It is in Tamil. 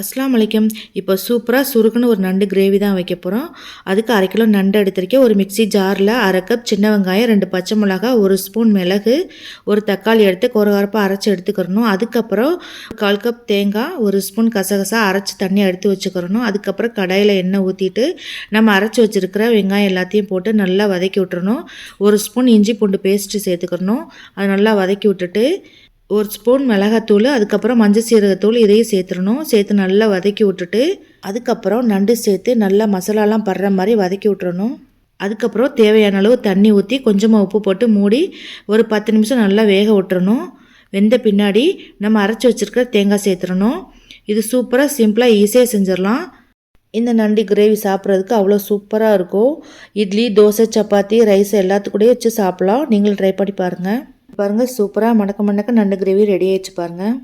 அஸ்லாம் வலைக்கம் இப்போ சூப்பராக சுருக்குன்னு ஒரு நண்டு கிரேவி தான் வைக்க போகிறோம் அதுக்கு அரை கிலோ நண்டு எடுத்திருக்கேன். ஒரு மிக்ஸி ஜாரில் அரை கப் சின்ன வெங்காயம் ரெண்டு பச்சை மிளகா ஒரு ஸ்பூன் மிளகு ஒரு தக்காளி எடுத்து கொரகரப்பாக அரைச்சி எடுத்துக்கிறணும். அதுக்கப்புறம் கால் கப் தேங்காய் ஒரு ஸ்பூன் கசகசா அரைச்சி தண்ணி எடுத்து வச்சுக்கிறணும். அதுக்கப்புறம் கடாயில் எண்ணெய் ஊற்றிட்டு நம்ம அரைச்சி வச்சுருக்கிற வெங்காயம் எல்லாத்தையும் போட்டு நல்லா வதக்கி விட்டுறணும். ஒரு ஸ்பூன் இஞ்சி பூண்டு பேஸ்ட்டு சேர்த்துக்கிறணும். அது நல்லா வதக்கி விட்டுட்டு ஒரு ஸ்பூன் மிளகாத்தூள் அதுக்கப்புறம் மஞ்சள் சீரகத்தூள் இதையும் சேர்த்துடணும். சேர்த்து நல்லா வதக்கி விட்டுட்டு அதுக்கப்புறம் நண்டு சேர்த்து நல்லா மசாலாலாம் படுற மாதிரி வதக்கி விட்டுறணும். அதுக்கப்புறம் தேவையான அளவு தண்ணி ஊற்றி கொஞ்சமாக உப்பு போட்டு மூடி ஒரு பத்து நிமிஷம் நல்லா வேக விட்டுறணும். வெந்த பின்னாடி நம்ம அரைச்சி வச்சுருக்கிற தேங்காய் சேர்த்துடணும். இது சூப்பராக சிம்பிளாக ஈஸியாக செஞ்சிடலாம். இந்த நண்டு கிரேவி சாப்பிட்றதுக்கு அவ்வளோ சூப்பராக இருக்கும். இட்லி தோசை சப்பாத்தி ரைஸ் எல்லாத்துக்கூடயும் வச்சு சாப்பிட்லாம். நீங்களும் ட்ரை பண்ணி பாருங்கள் பாருங்கள் சூப்பராக மணக்க மணக்க நண்டு கிரேவி ரெடி ஆயிடுச்சு பாருங்கள்